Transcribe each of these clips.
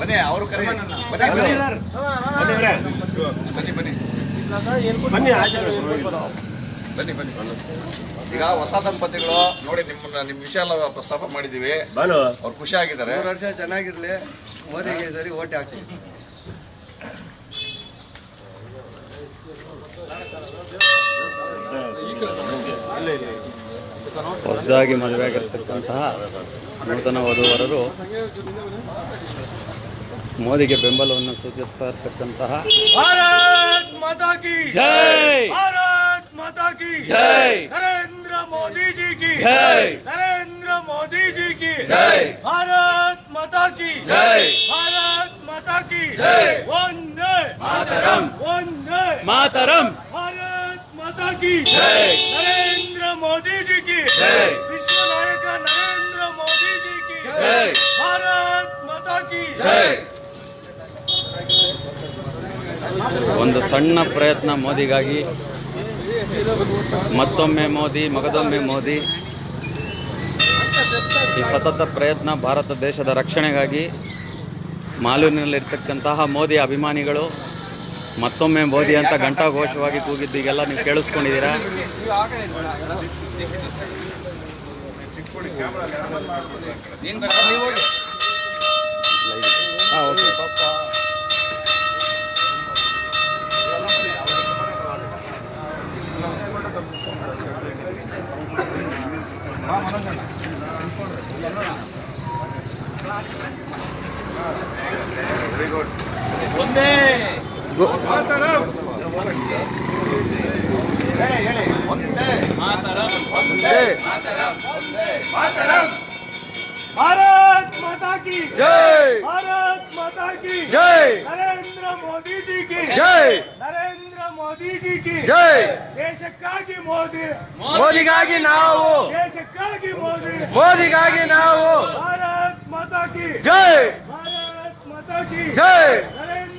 ಬನ್ನಿ ಅವರು ಕರೆ. ಬನ್ನಿ ಬನ್ನಿ. ಬನ್ನಿ ಬನ್ನಿ. ಬನ್ನಿ ಆಚೆ ಬನ್ನಿ ಬನ್ನಿ. ಈಗ ಹೊಸ ದಂಪತಿಗಳು ನೋಡಿ ನಿಮ್ಮನ್ನ ನಿಮ್ಮ ವಿಷಯ ಎಲ್ಲ ಪ್ರಸ್ತಾಪ ಮಾಡಿದ್ದೀವಿ. ಅವ್ರು ಖುಷಿ ಆಗಿದ್ದಾರೆ. ಮೂರು ವರ್ಷ ಚೆನ್ನಾಗಿರ್ಲಿ. ಮೋದಿಗೆ ಸರಿ ಓಟ್ ಹಾಕ್ತೀವಿ ಹೊಸದಾಗಿ ಮದುವೆಯಾಗಿರ್ತಕ್ಕಂತಹ ನೂತನ ವಧುವರರು ಮೋದಿಗೆ ಬೆಂಬಲವನ್ನು ಸೂಚಿಸ್ತಾ ಇರ್ತಕ್ಕಂತಹ ಜೈ! ಜೈ! ನರೇಂದ್ರ ಮೋದಿಜಿ ಕಿ ಜೈ! ನರೇಂದ್ರ ಮೋದಿಜಿ ಕಿ ಜೈ! ಭಾರತ್ ಮಾತಾ ಕಿ ಜೈ! ಭಾರತ್ ಮಾತಾ ಕಿ ಒಂದೇ ಮಾತರಂ! ಒಂದೇ ಮಾತರಂ! माता की जय। नरेंद्र मोदी जी की जय। विश्व नायक नरेंद्र मोदी जी की जय। भारत माता की ಜೈ ಒಂದು ಸಣ್ಣ ಪ್ರಯತ್ನ ಮೋದಿಗಾಗಿ ಮತ್ತೊಮ್ಮೆ ಮೋದಿ ಮಗದೊಮ್ಮೆ ಮೋದಿ ಈ ಸತತ ಪ್ರಯತ್ನ ಭಾರತ ದೇಶದ ರಕ್ಷಣೆಗಾಗಿ ಮಾಲೂರಿನಲ್ಲಿರ್ತಕ್ಕಂತಹ ಮೋದಿ ಅಭಿಮಾನಿಗಳು ಮತ್ತೊಮ್ಮೆ ಮೋದಿ ಅಂತ ಘಂಟಾಘೋಷವಾಗಿ ಕೂಗಿದ್ದು ಈಗೆಲ್ಲ ನೀವು ಕೇಳಿಸ್ಕೊಂಡಿದ್ದೀರಾ? भारत माता की ಜೈ भारत माता की ಜೈ ನರೇಂದ್ರ ಮೋದಿ ಜಿ की ಜೈ ನರೇಂದ್ರ ಮೋದಿ ಜಿ की ಜೈ ದೇಶಕ್ಕಾಗಿ ಮೋದಿ ಮೋದಿಗಾಗಿ ನಾವು ದೇಶಕ್ಕಾಗಿ ಮೋದಿ ಮೋದಿಗಾಗಿ ನಾವು ಭಾರತ್ ಮಾತಾ की ಜೈ भारत माता की ಜೈ नरेंद्र मोदी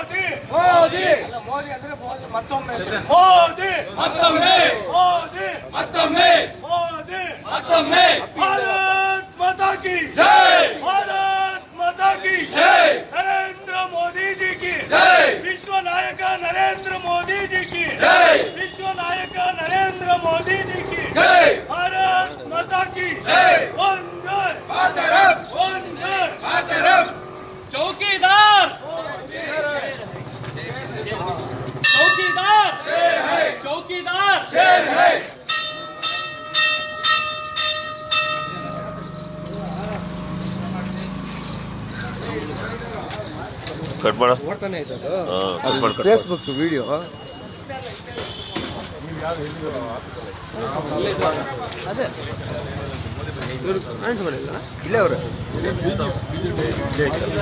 ಮೋದಿ. ಅಂದ್ರೆ ಮೋದಿ ಮತ್ತೊಮ್ಮೆ. ಮೋದಿ. ಮತ್ತೊಮ್ಮೆ. ಮೋದಿ. ಮತ್ತೊಮ್ಮೆ. ಮೋದಿ. ಮತ್ತೊಮ್ಮೆ. ಭಾರತ್ ಮಾತಾ ಜೈ ಕಟ್ ಮಾಡ. ನೋಡ್ತಾನೆ ಆಯ್ತು ಫೇಸ್ಬುಕ್ ವಿಡಿಯೋ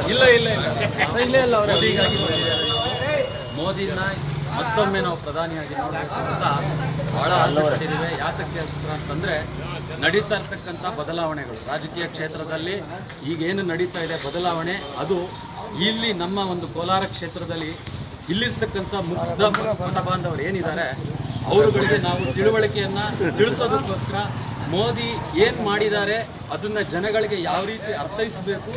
ಇಲ್ಲೇ ಮೋದಿ ಮೋದಿನ ಮತ್ತೊಮ್ಮೆ ನಾವು ಪ್ರಧಾನಿಯಾಗಿ ನೋಡಬೇಕು ಅಂತ ಬಹಳ ಆಸೆ ಯಾತಕ್ಕೆ ಯಾತಕ್ಕೆ ಅಂತಂದರೆ ನಡೀತಾ ಇರ್ತಕ್ಕಂಥ ಬದಲಾವಣೆಗಳು. ರಾಜಕೀಯ ಕ್ಷೇತ್ರದಲ್ಲಿ ಈಗೇನು ನಡೀತಾ ಇದೆ ಬದಲಾವಣೆ, ಅದು ಇಲ್ಲಿ ನಮ್ಮ ಒಂದು ಕೋಲಾರ ಕ್ಷೇತ್ರದಲ್ಲಿ ಇಲ್ಲಿರ್ತಕ್ಕಂಥ ಮುಗ್ಧ ಮತ ಬಾಂಧವರು ಏನಿದ್ದಾರೆ, ಅವರುಗಳಿಗೆ ನಾವು ತಿಳುವಳಿಕೆಯನ್ನು ತಿಳಿಸೋದಕ್ಕೋಸ್ಕರ ಮೋದಿ ಏನು ಮಾಡಿದ್ದಾರೆ, ಅದನ್ನ ಜನಗಳಿಗೆ ಯಾವ ರೀತಿ ಅರ್ಥೈಸಬೇಕು,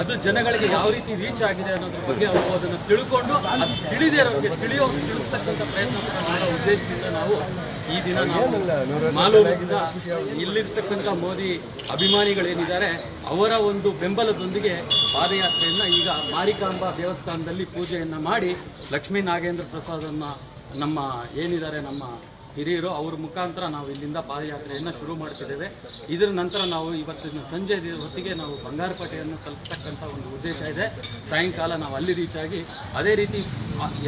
ಅದು ಜನಗಳಿಗೆ ಯಾವ ರೀತಿ ರೀಚ್ ಆಗಿದೆ ಅನ್ನೋದ್ರ ಬಗ್ಗೆ ಅವರು ಅದನ್ನು ತಿಳ್ಕೊಂಡು ಅದು ತಿಳಿದೇ ಇರೋರಿಗೆ ತಿಳಿಯೋ ತಿಳಿಸ್ತಕ್ಕಂಥ ಪ್ರಯತ್ನ ಮಾಡೋ ಉದ್ದೇಶದಿಂದ ನಾವು ಈ ದಿನ ನಾವು ಮಾಲೂರಿನಿಂದ ಇಲ್ಲಿರ್ತಕ್ಕಂಥ ಮೋದಿ ಅಭಿಮಾನಿಗಳೇನಿದ್ದಾರೆ, ಅವರ ಒಂದು ಬೆಂಬಲದೊಂದಿಗೆ ಪಾದಯಾತ್ರೆಯನ್ನು ಈಗ ಮಾರಿಕಾಂಬಾ ದೇವಸ್ಥಾನದಲ್ಲಿ ಪೂಜೆಯನ್ನು ಮಾಡಿ ಲಕ್ಷ್ಮೀ ನಾಗೇಂದ್ರ ಪ್ರಸಾದನ್ನು ನಮ್ಮ ಏನಿದ್ದಾರೆ ನಮ್ಮ ಹಿರಿಯರು ಅವ್ರ ಮುಖಾಂತರ ನಾವು ಇಲ್ಲಿಂದ ಪಾದಯಾತ್ರೆಯನ್ನು ಶುರು ಮಾಡ್ತಿದ್ದೇವೆ. ಇದರ ನಂತರ ನಾವು ಇವತ್ತಿನ ಸಂಜೆ ಹೊತ್ತಿಗೆ ನಾವು ಬಂಗಾರಪೇಟೆಯನ್ನು ತಲುಪತಕ್ಕಂಥ ಒಂದು ಉದ್ದೇಶ ಇದೆ. ಸಾಯಂಕಾಲ ನಾವು ಅಲ್ಲಿ ರೀಚ್ ಆಗಿ ಅದೇ ರೀತಿ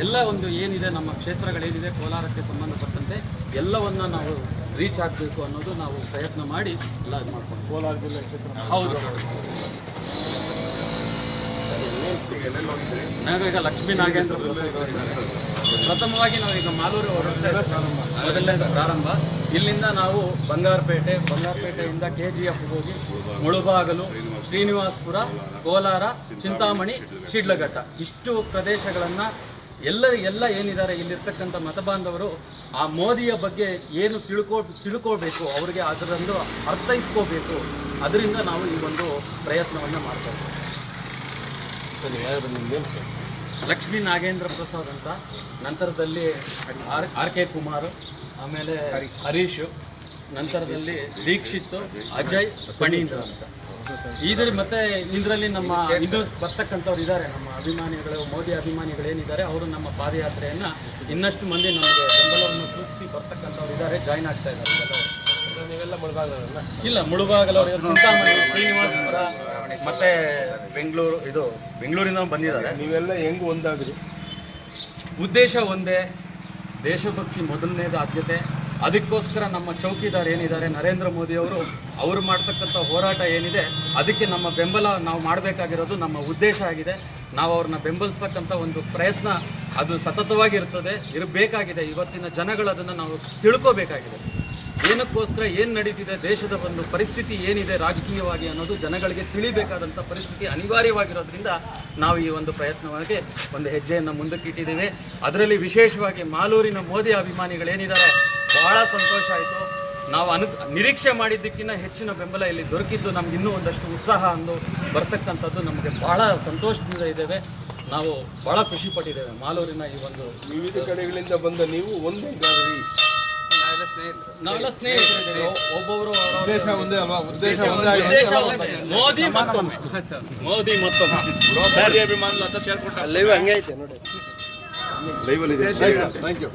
ಎಲ್ಲ ಒಂದು ಏನಿದೆ ನಮ್ಮ ಕ್ಷೇತ್ರಗಳೇನಿದೆ ಕೋಲಾರಕ್ಕೆ ಸಂಬಂಧಪಟ್ಟಂತೆ ಎಲ್ಲವನ್ನು ನಾವು ರೀಚ್ ಆಗಬೇಕು ಅನ್ನೋದು ನಾವು ಪ್ರಯತ್ನ ಮಾಡಿ ಎಲ್ಲ ಮಾಡ್ಕೊಂಡು ಕೋಲಾರ ಜಿಲ್ಲೆ ಹೌದು. ನಾವೀಗ ಲಕ್ಷ್ಮೀ ನಾಗೇಂದ್ರ ಪ್ರಥಮವಾಗಿ ನಾವೀಗ ಮಾಲೂರು ಮೊದಲನೇ ಪ್ರಾರಂಭ. ಇಲ್ಲಿಂದ ನಾವು ಬಂಗಾರಪೇಟೆ, ಬಂಗಾರಪೇಟೆಯಿಂದ ಕೆ ಜಿ ಎಫ್ ಹೋಗಿ ಮುಳುಬಾಗಲು, ಶ್ರೀನಿವಾಸಪುರ, ಕೋಲಾರ, ಚಿಂತಾಮಣಿ, ಶಿಡ್ಲಘಟ್ಟ. ಇಷ್ಟು ಪ್ರದೇಶಗಳನ್ನು ಎಲ್ಲ ಎಲ್ಲ ಏನಿದ್ದಾರೆ ಇಲ್ಲಿರ್ತಕ್ಕಂಥ ಮತಬಾಂಧವರು ಆ ಮೋದಿಯ ಬಗ್ಗೆ ಏನು ತಿಳ್ಕೊ, ತಿಳ್ಕೋಬೇಕು, ಅವರಿಗೆ ಅದರಂದು ಅರ್ಥೈಸ್ಕೋಬೇಕು. ಅದರಿಂದ ನಾವು ಈ ಒಂದು ಪ್ರಯತ್ನವನ್ನು ಮಾಡ್ತಾ ಲಕ್ಷ್ಮೀ ನಾಗೇಂದ್ರ ಪ್ರಸಾದ್ ಅಂತ. ನಂತರದಲ್ಲಿ ಆರ್ ಆರ್ ಕೆ ಕುಮಾರ್ ಆಮೇಲೆ ಹರೀಶ್ ನಂತರದಲ್ಲಿ ದೀಕ್ಷಿತ್ ಅಜಯ್ ಪಣೀಂದ್ರ ಅಂತ. ಇದ್ರಲ್ಲಿ ಮತ್ತೆ ಇದರಲ್ಲಿ ನಮ್ಮ ಇದು ಬರ್ತಕ್ಕಂಥವ್ರು ಇದ್ದಾರೆ. ನಮ್ಮ ಅಭಿಮಾನಿಗಳು ಮೋದಿ ಅಭಿಮಾನಿಗಳು ಏನಿದ್ದಾರೆ ಅವರು ನಮ್ಮ ಪಾದಯಾತ್ರೆಯನ್ನ ಇನ್ನಷ್ಟು ಮಂದಿ ನಮಗೆ ಬೆಂಬಲವನ್ನು ಸೂಚಿಸಿ ಬರ್ತಕ್ಕಂಥವ್ರು ಇದ್ದಾರೆ ಜಾಯ್ನ್ ಆಗ್ತಾ ಇದ್ದಾರೆ. ಎಲ್ಲರೂ. ಇಲ್ಲ ಮುಳುಬಾಗಲವರು ಶ್ರೀನಿವಾಸಪುರ ಮತ್ತೆ ಬೆಂಗಳೂರು ಇದು ಬೆಂಗಳೂರಿಂದ ಬಂದಿದ್ದಾರೆ. ನೀವೆಲ್ಲ ಹೆಂಗ್ ಒಂದಾದ್ರಿ? ಉದ್ದೇಶ ಒಂದೇ ದೇಶಭಕ್ತಿ ಮೊದಲನೇದು ಆದ್ಯತೆ. ಅದಕ್ಕೋಸ್ಕರ ನಮ್ಮ ಚೌಕಿದಾರ್ ಏನಿದ್ದಾರೆ ನರೇಂದ್ರ ಮೋದಿ ಅವರು ಅವರು ಮಾಡ್ತಕ್ಕಂಥ ಹೋರಾಟ ಏನಿದೆ ಅದಕ್ಕೆ ನಮ್ಮ ಬೆಂಬಲ ನಾವು ಮಾಡಬೇಕಾಗಿರೋದು ನಮ್ಮ ಉದ್ದೇಶ ಆಗಿದೆ. ನಾವು ಅವ್ರನ್ನ ಬೆಂಬಲಿಸ್ತಕ್ಕಂಥ ಒಂದು ಪ್ರಯತ್ನ ಅದು ಸತತವಾಗಿರ್ತದೆ ಇರಬೇಕಾಗಿದೆ. ಇವತ್ತಿನ ಜನಗಳು ಅದನ್ನು ನಾವು ತಿಳ್ಕೋಬೇಕಾಗಿದೆ. ಏನಕ್ಕೋಸ್ಕರ ಏನು ನಡೀತಿದೆ, ದೇಶದ ಒಂದು ಪರಿಸ್ಥಿತಿ ಏನಿದೆ ರಾಜಕೀಯವಾಗಿ ಅನ್ನೋದು ಜನಗಳಿಗೆ ತಿಳಿಬೇಕಾದಂಥ ಪರಿಸ್ಥಿತಿ ಅನಿವಾರ್ಯವಾಗಿರೋದ್ರಿಂದ ನಾವು ಈ ಒಂದು ಪ್ರಯತ್ನವಾಗಿ ಒಂದು ಹೆಜ್ಜೆಯನ್ನು ಮುಂದಕ್ಕೆ ಇಟ್ಟಿದ್ದೀವಿ ಅದರಲ್ಲಿ ವಿಶೇಷವಾಗಿ ಮಾಲೂರಿನ ಮೋದಿ ಅಭಿಮಾನಿಗಳೇನಿದ್ದಾರೆ, ಬಹಳ ಸಂತೋಷ ಆಯಿತು. ನಾವು ಅನು, ನಿರೀಕ್ಷೆ ಮಾಡಿದ್ದಕ್ಕಿಂತ ಹೆಚ್ಚಿನ ಬೆಂಬಲ ಇಲ್ಲಿ ದೊರಕಿದ್ದು ನಮ್ಗೆ ಇನ್ನೂ ಒಂದಷ್ಟು ಉತ್ಸಾಹ ಅಂದು ಬರ್ತಕ್ಕಂಥದ್ದು ನಮಗೆ ಬಹಳ ಸಂತೋಷದಿಂದ ಇದ್ದೇವೆ. ನಾವು ಬಹಳ ಖುಷಿ ಪಟ್ಟಿದ್ದೇವೆ ಮಾಲೂರಿನ ಈ ಒಂದು ವಿವಿಧ ಕಡೆಗಳಿಂದ ಬಂದ ನೀವು ಒಂದೇಗಾದ್ರಿ ನಾವೆಲ್ಲ ಸ್ನೇಹಿತರು ಒಬ್ಬೊಬ್ಬರು ಉದ್ದೇಶ ಒಂದೇ ಅಲ್ವಾ? ಉದ್ದೇಶ ಉದ್ದೇಶ ಒಂದೇ. ಮೋದಿ ಮತ್ತೊಮ್ಮೆ. ಮೋದಿ ಮತ್ತೊಮ್ಮೆ. ಲೈವ್ ಹಂಗೆ ಐತೆ ನೋಡಿ. Thank you